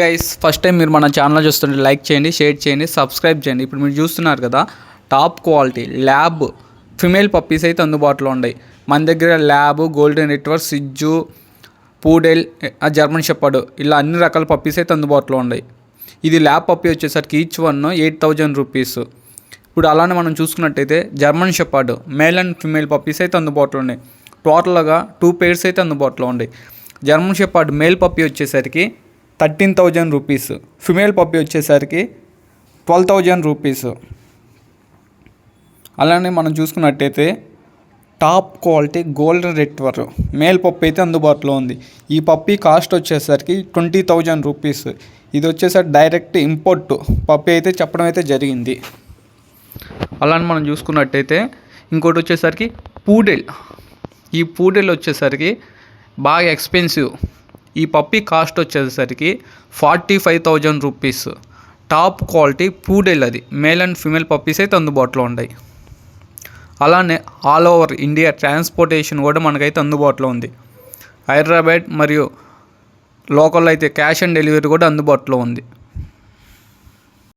Guys first time మీరు మన channel చూస్తుంటే లైక్ చేయండి షేర్ చేయండి సబ్స్క్రైబ్ చేయండి. ఇప్పుడు మీరు చూస్తున్నారు కదా top quality lab female puppies అయితే అందుబాటులో ఉన్నాయి. మన దగ్గర ల్యాబ్ గోల్డెన్ రిట్వర్ సిజ్జు పూడెల్ ఆ జర్మన్ షెపర్డ్ ఇలా అన్ని రకాల పప్పీస్ అయితే అందుబాటులో ఉన్నాయి. ఇది ల్యాబ్ పప్పీ వచ్చేసరికి each one eight thousand rupees ఇప్పుడు అలానే మనం చూసుకున్నట్టయితే German shepherd male and female puppies అయితే అందుబాటులో ఉన్నాయి. టోటల్గా టూ పేర్స్ అయితే అందుబాటులో ఉన్నాయి. జర్మన్ షెపర్డ్ మేల్ పప్పీ వచ్చేసరికి thirteen thousand rupees. Female puppy వచ్చేసరికి ట్వెల్వ్ థౌజండ్ రూపీస్. అలానే మనం చూసుకున్నట్టయితే top quality golden retriever male puppy అయితే అందుబాటులో ఉంది. ఈ పప్పి కాస్ట్ వచ్చేసరికి ట్వంటీ థౌజండ్ రూపీస్. ఇది వచ్చేసరికి డైరెక్ట్ ఇంపోర్ట్. పప్పి అయితే చెప్పడం అయితే జరిగింది. అలానే మనం చూసుకున్నట్టయితే ఇంకోటి వచ్చేసరికి పూడెల్. ఈ పూడెల్ వచ్చేసరికి బాగా ఎక్స్పెన్సివ్. ఈ పప్పి కాస్ట్ వచ్చేసరికి forty five thousand rupees. Top quality poodle అది మేల్ అండ్ ఫిమేల్ పప్పీస్ అయితే అందుబాటులో ఉన్నాయి అలానే ఆల్ ఓవర్ ఇండియా ట్రాన్స్పోర్టేషన్ కూడా మనకైతే అందుబాటులో ఉంది. హైదరాబాద్ మరియు లోకల్లో అయితే క్యాష్ ఆన్ డెలివరీ కూడా అందుబాటులో ఉంది.